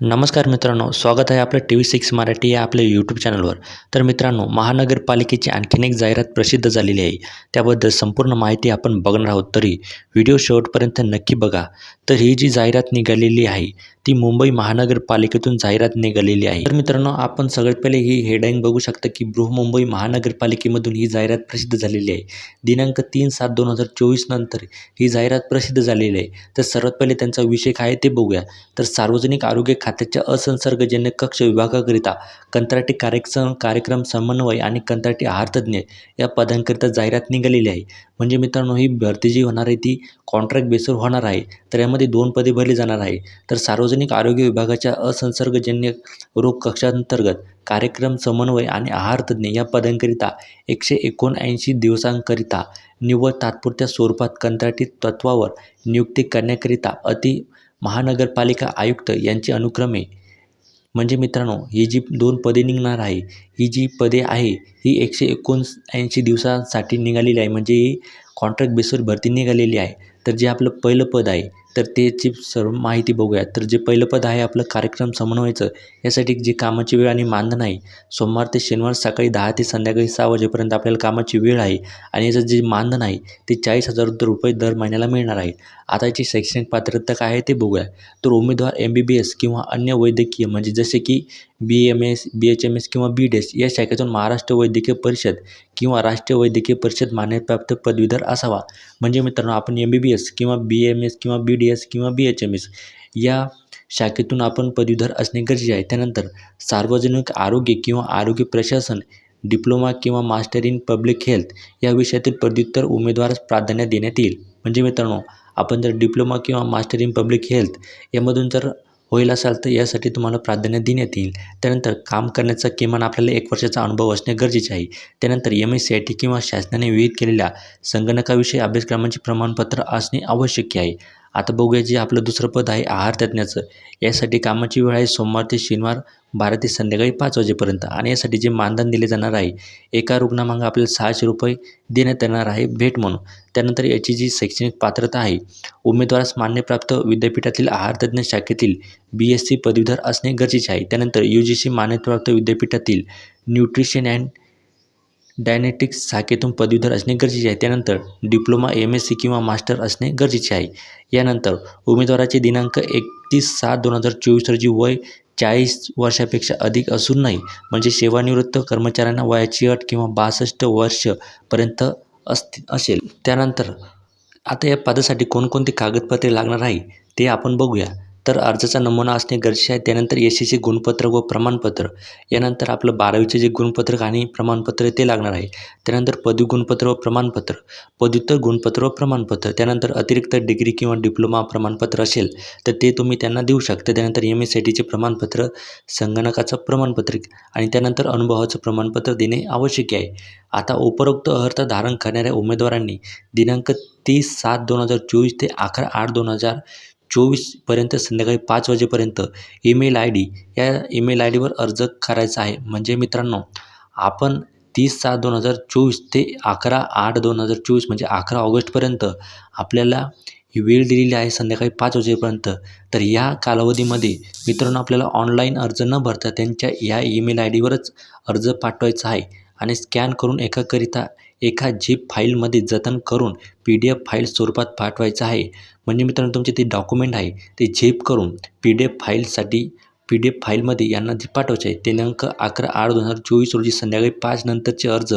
नमस्कार मित्रांनो स्वागत आहे आपलं टी व्ही सिक्स मराठी या आपल्या यूट्यूब चॅनलवर तर मित्रांनो महानगरपालिकेची आणखीन एक जाहिरात प्रसिद्ध झालेली आहे. त्याबद्दल संपूर्ण माहिती आपण बघणार आहोत तरी व्हिडिओ शेवटपर्यंत नक्की बघा. तर ही जी जाहिरात निघालेली आहे ती मुंबई महानगरपालिकेतून जाहिरात निघालेली आहे. तर मित्रांनो आपण सगळ्यात पहिले ही हेडलाईन बघू शकता की बृहमुंबई महानगरपालिकेमधून ही जाहिरात प्रसिद्ध झालेली आहे. दिनांक तीन सात दोन हजार चोवीस नंतर ही जाहिरात प्रसिद्ध झालेली आहे. तर सर्वात पहिले त्यांचा विषय काय आहे ते बघूया. तर सार्वजनिक आरोग्य खात्याच्या असंसर्गजन्य कक्ष विभागाकरिता कंत्राटी कार्यक्रम कार्यक्रम समन्वय आणि कंत्राटी आहारतज्ञ या पदांकरिता जाहिरात निघालेली आहे. म्हणजे मित्रांनो ही भरती जी होणार आहे ती कॉन्ट्रॅक्ट बेसवर होणार आहे. तर यामध्ये दोन पदे भरली जाणार आहे. तर सार्वजनिक आरोग्य विभागाच्या असंसर्गजन्य रोग कक्षांतर्गत कार्यक्रम समन्वय आणि आहारतज्ञ या पदांकरिता एकशे एकोणऐंशी दिवसांकरिता निव्वळ तात्पुरत्या स्वरूपात कंत्राटी तत्वावर नियुक्ती करण्याकरिता अति महानगरपालिका आयुक्त यांची अनुक्रमे म्हणजे मित्रांनो ही जी दोन पदे निघणार आहे ही जी पदे आहे ही एकशे एकोणऐंशी दिवसांसाठी निघालेली आहे. म्हणजे ही कॉन्ट्रॅक्ट बेसवर भरती निघालेली आहे. तर जे आपलं पहिलं पद आहे तर त्याची सर्व माहिती बघूया तर जे पहिलं पद आहे आपलं कार्यक्रम समन्वयचं यासाठी जी कामाची वेळ आणि मानधन आहे सोमवार ते शनिवार सकाळी दहा ते संध्याकाळी सहा वाजेपर्यंत आपल्याला कामाची वेळ आहे आणि याचं जे मानधन आहे ते चाळीस हजार रुपये दर महिन्याला मिळणार आहे. आता याची शैक्षणिक पात्रता काय आहे ते बघूया. तर उमेदवार एम बी बी एस किंवा अन्य वैद्यकीय म्हणजे जसे की B M S B H M S किंवा बी डी एस या शाखेतून महाराष्ट्र वैद्यकीय परिषद किंवा राष्ट्रीय वैद्यकीय परिषद मान्यताप्राप्त पदवीधर असावा. म्हणजे मित्रांनो आपण एम बी बी एस किंवा बी एम एस किंवा बी डी एस किंवा बी एच एम एस या शाखेतून आपण पदवीधर असणे गरजेचे आहे. त्यानंतर सार्वजनिक आरोग्य किंवा आरोग्य प्रशासन डिप्लोमा किंवा मास्टर इन पब्लिक हेल्थ या विषयातील पदव्युत्तर उमेदवारास प्राधान्य देण्यात येईल. म्हणजे मित्रांनो आपण जर डिप्लोमा किंवा मास्टर इन पब्लिक हेल्थ यामधून जर होईल असाल तर यासाठी तुम्हाला प्राधान्य देण्यात येईल. त्यानंतर काम करण्याचा किमान आपल्याला एक वर्षाचा अनुभव असणे गरजेचे आहे. त्यानंतर M S C I T किंवा शासनाने विहित केलेल्या संगणकाविषयी अभ्यासक्रमांचे प्रमाणपत्र असणे आवश्यक आहे. आता बघूया जे आपलं दुसरं पद आहे आहार तज्ज्ञाचं. यासाठी कामाची वेळ आहे सोमवार ते शनिवार बारा ते संध्याकाळी पाच वाजेपर्यंत. आणि यासाठी जे मानधन दिले जाणार आहे एका रुग्णामागं आपल्याला सहाशे रुपये देण्यात येणार आहे भेट म्हणून. त्यानंतर याची जी शैक्षणिक पात्रता आहे उमेदवारास मान्यप्राप्त विद्यापीठातील आहारतज्ञ शाखेतील बी एस सी पदवीधर असणे गरजेचे आहे. त्यानंतर यू जी सी मान्यताप्राप्त विद्यापीठातील न्यूट्रिशन अँड डायनेटिक्स शाखेतून पदवीधर असणे गरजेचे आहे. त्यानंतर डिप्लोमा एम एस सी किंवा मास्टर असणे गरजेचे आहे. यानंतर उमेदवाराचे दिनांक एकतीस सात दोन हजार चोवीस रोजी वय चाळीस वर्षापेक्षा अधिक असून नाही. म्हणजे सेवानिवृत्त कर्मचाऱ्यांना वयाची अट किंवा बासष्ट वर्षपर्यंत असते असेल. त्यानंतर आता या पदासाठी कोणकोणती कागदपत्रे लागणार आहे ते आपण बघूया. तर अर्जाचा नमुना असणे गरजेचे आहे. त्यानंतर एस सी गुणपत्र व प्रमाणपत्र. यानंतर आपलं बारावीचे जे गुणपत्रक आणि प्रमाणपत्र ते लागणार आहे. त्यानंतर पदवी गुणपत्र व प्रमाणपत्र. पदव्युत्तर गुणपत्र व प्रमाणपत्र. त्यानंतर अतिरिक्त डिग्री किंवा डिप्लोमा प्रमाणपत्र असेल तर ते तुम्ही त्यांना देऊ शकता. त्यानंतर एम एस सी टीचे प्रमाणपत्र संगणकाचं प्रमाणपत्र आणि त्यानंतर अनुभवाचं प्रमाणपत्र देणे आवश्यक आहे. आता उपरोक्त अर्थ धारण करणाऱ्या उमेदवारांनी दिनांक तीस सात दोन हजार चोवीस ते अकरा आठ दोन हजार चोवीसपर्यंत संध्याकाळी पाच वाजेपर्यंत ईमेल आय डी या ईमेल आय डीवर अर्ज करायचा आहे. म्हणजे मित्रांनो आपण तीस सात दोन हजार चोवीस ते अकरा आठ दोन हजार चोवीस म्हणजे अकरा ऑगस्टपर्यंत आपल्याला ही वेळ दिलेली आहे संध्याकाळी पाच वाजेपर्यंत. तर या कालावधीमध्ये मित्रांनो आपल्याला ऑनलाईन अर्ज न भरता त्यांच्या या ईमेल आय डीवरच अर्ज पाठवायचा आहे आणि स्कॅन करून एकाकरिता एका झिप फाईलमध्ये जतन करून पी डी एफ फाईल स्वरूपात पाठवायचं आहे. म्हणजे मित्रांनो तुमचे ते डॉक्युमेंट आहे ते झेप करून पी डी एफ फाईलसाठी पी डी एफ फाईलमध्ये यांना जे पाठवायचे आहे दिनांक अकरा आठ दोन हजार चोवीस रोजी संध्याकाळी पाच नंतरचे अर्ज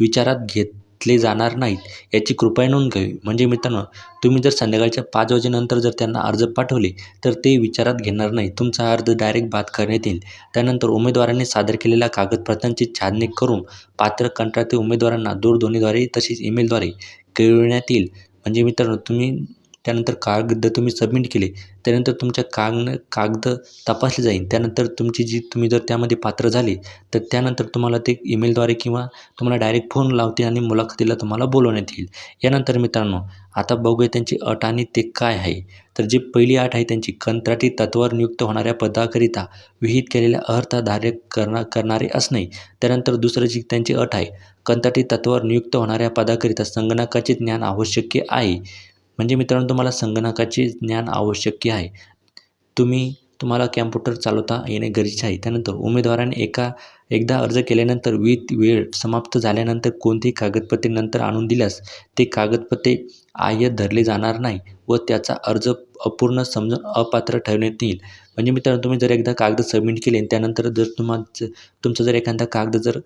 विचारात घेत घेतले जाणार नाहीत याची कृपया नोंद घ्यावी. म्हणजे मित्रांनो तुम्ही जर संध्याकाळच्या पाच वाजेनंतर जर त्यांना अर्ज पाठवले तर ते विचारात घेणार नाही तुमचा अर्ज डायरेक्ट बाद करण्यात येईल. त्यानंतर उमेदवारांनी सादर केलेल्या कागदपत्रांची छाननी करून पात्र कंत्राटी उमेदवारांना दूरध्वनीद्वारे तसेच ईमेलद्वारे कळविण्यात येईल. म्हणजे मित्रांनो तुम्ही त्यानंतर कागद तुम्ही सबमिट केले त्यानंतर तुमच्या कागद कागद तपासले जाईल. त्यानंतर तुमची जी तुम्ही जर त्यामध्ये पात्र झाले तर त्यानंतर तुम्हाला ते ईमेलद्वारे किंवा तुम्हाला डायरेक्ट फोन लावते आणि मुलाखतीला तुम्हाला बोलवण्यात येईल. यानंतर मित्रांनो आता बघूया त्यांची अट आणि ते काय आहे. तर जी पहिली अट आहे त्यांची कंत्राटी तत्वावर नियुक्त होणाऱ्या पदाकरिता विहित केलेल्या अर्थधार्य करणार करणारे असणे. त्यानंतर दुसरं जी त्यांची अट आहे कंत्राटी तत्वावर नियुक्त होणाऱ्या पदाकरिता संगणकाचे ज्ञान आवश्यक आहे. म्हणजे मित्रांनो तुम्हाला संगणकाचे ज्ञान आवश्यक आहे. तुम्ही तुम्हाला कॅम्प्युटर चालवता येणे गरजेचे आहे. त्यानंतर उमेदवाराने एका एकदा अर्ज केल्यानंतर वित वेळ समाप्त झाल्यानंतर कोणतीही कागदपत्रे नंतर आणून दिल्यास ते कागदपत्रे आय धरले जाणार नाही व त्याचा अर्ज अपूर्ण समजून अपात्र ठरवण्यात येईल. म्हणजे मित्रांनो तुम्ही जर एकदा कागद सबमिट केले त्यानंतर जर तुम्हाला तुमचा जर एखादा कागद जर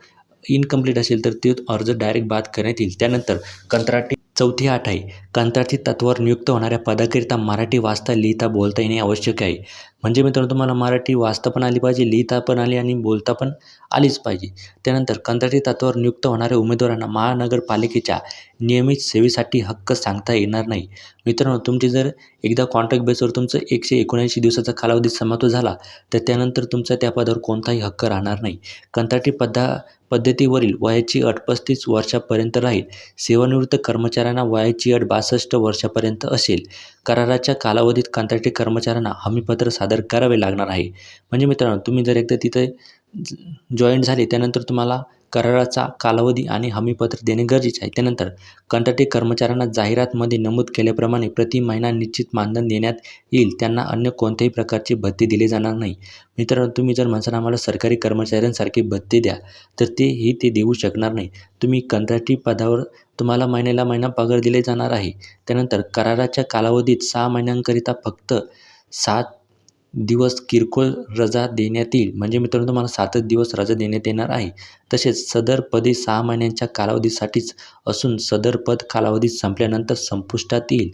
इनकम्प्लीट असेल तर ते अर्ज डायरेक्ट बाद करण्यात येईल. त्यानंतर कंत्राटी चौथी आठ आहे कंत्राटी तत्वावर नियुक्त होणाऱ्या पदाकरिता मराठी वाचता लिहिता बोलता येणे आवश्यक आहे. म्हणजे मित्रांनो तुम्हाला मराठी वाचता पण आली पाहिजे लिहिता पण आली आणि बोलता पण आलीच पाहिजे. त्यानंतर कंत्राटी तत्वावर नियुक्त होणाऱ्या उमेदवारांना महानगरपालिकेच्या नियमित सेवेसाठी हक्क सांगता येणार नाही. मित्रांनो तुमची जर एकदा कॉन्ट्रॅक्ट बेसवर तुमचं एकशे एकोणऐंशी दिवसाचा कालावधी समाप्त झाला तर त्यानंतर तुमचा त्या पदावर कोणताही हक्क राहणार नाही. कंत्राटी पदा पद्धतीवरील वयाची अट पस्तीस वर्षापर्यंत राहील. सेवानिवृत्त कर्मचाऱ्यांना वयाची अट बासष्ट वर्षापर्यंत असेल. कराराच्या कालावधीत कंत्राटी कर्मचाऱ्यांना हमीपत्र सादर करावे लागणार आहे. म्हणजे मित्रांनो तुम्ही जर एकदा तिथे जॉईंट झाले त्यानंतर तुम्हाला कराराचा कालावधी आणि हमीपत्र देणे गरजेचे आहे. त्यानंतर कंत्राटी कर्मचाऱ्यांना जाहिरातमध्ये नमूद केल्याप्रमाणे प्रति महिना निश्चित मानधन देण्यात येईल. त्यांना अन्य कोणत्याही प्रकारची भत्ते दिले जाणार नाही. मित्रांनो तुम्ही जर म्हणसान आम्हाला सरकारी कर्मचाऱ्यांसारखे भत्ते द्या तर तेही ते देऊ शकणार नाही. तुम्ही कंत्राटी पदावर तुम्हाला महिन्याला महिना पगार दिले जाणार आहे. त्यानंतर कराराच्या कालावधीत सहा महिन्यांकरिता फक्त सात दिवस किरकोळ रजा देण्यात येईल. म्हणजे मित्रांनो तुम्हाला सातच दिवस रजा देण्यात येणार आहे. तसेच सदर पदे सहा महिन्यांच्या कालावधीसाठीच असून सदर पद कालावधी संपल्यानंतर संपुष्टात येईल.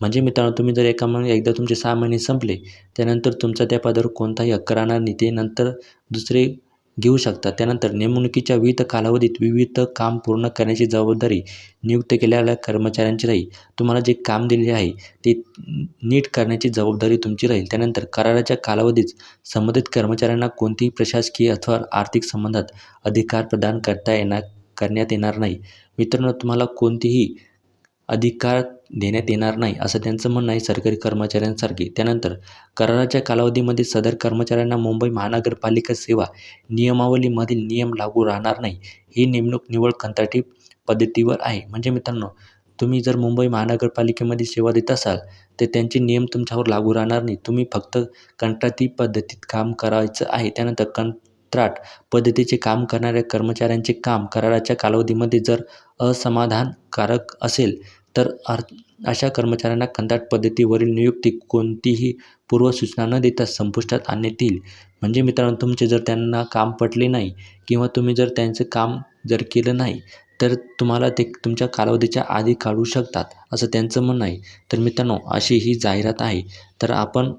म्हणजे मित्रांनो तुम्ही जर एका महिन्यात एकदा तुमचे सहा महिने संपले त्यानंतर तुमचा त्या पदावर कोणताही हक्क राहणार नाही ते नंतर दुसरे घेऊ शकता. त्यानंतर नेमणुकीच्या विविध कालावधीत विविध काम पूर्ण करण्याची जबाबदारी नियुक्त केलेल्या कर्मचाऱ्यांची राहील. तुम्हाला जे काम दिलेले आहे ते नीट करण्याची जबाबदारी तुमची राहील. त्यानंतर कराराच्या कालावधीत संबंधित कर्मचाऱ्यांना कोणतीही प्रशासकीय अथवा आर्थिक संबंधात अधिकार प्रदान करता येणार करण्यात येणार नाही. मित्रांनो तुम्हाला कोणतीही अधिकार देण्यात येणार नाही असं त्यांचं म्हणणं आहे सरकारी कर्मचाऱ्यांसारखे. त्यानंतर कराराच्या कालावधीमध्ये सदर कर्मचाऱ्यांना मुंबई महानगरपालिका सेवा नियमावलीमधील नियम लागू राहणार नाही. ही नेमणूक निवड कंत्राटी पद्धतीवर आहे. म्हणजे मित्रांनो तुम्ही जर मुंबई महानगरपालिकेमध्ये सेवा देत असाल तर त्यांचे नियम तुमच्यावर लागू राहणार नाही. तुम्ही फक्त कंत्राटी पद्धतीत काम करायचं आहे. त्यानंतर कं कंत्राट पद्धतीचे काम करणाऱ्या कर्मचाऱ्यांचे काम कराराच्या कालावधीमध्ये जर असमाधानकारक असेल तर अर् अशा कर्मचाऱ्यांना कंत्राट पद्धतीवरील नियुक्ती कोणतीही पूर्वसूचना न देता संपुष्टात आणण्यात येईल. म्हणजे मित्रांनो तुमचे जर त्यांना काम पटले नाही किंवा तुम्ही जर त्यांचं काम जर केलं नाही तर तुम्हाला ते तुमच्या कालावधीच्या आधी काढू शकतात असं त्यांचं म्हणणं आहे. तर मित्रांनो अशी ही जाहिरात आहे. तर आपण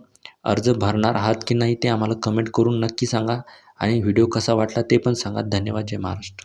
अर्ज भरणार आहात की नाही ते आम्हाला कमेंट करून नक्की सांगा. आणि व्हिडिओ कसा वाटला ते पण सांगा. धन्यवाद जय महाराष्ट्र.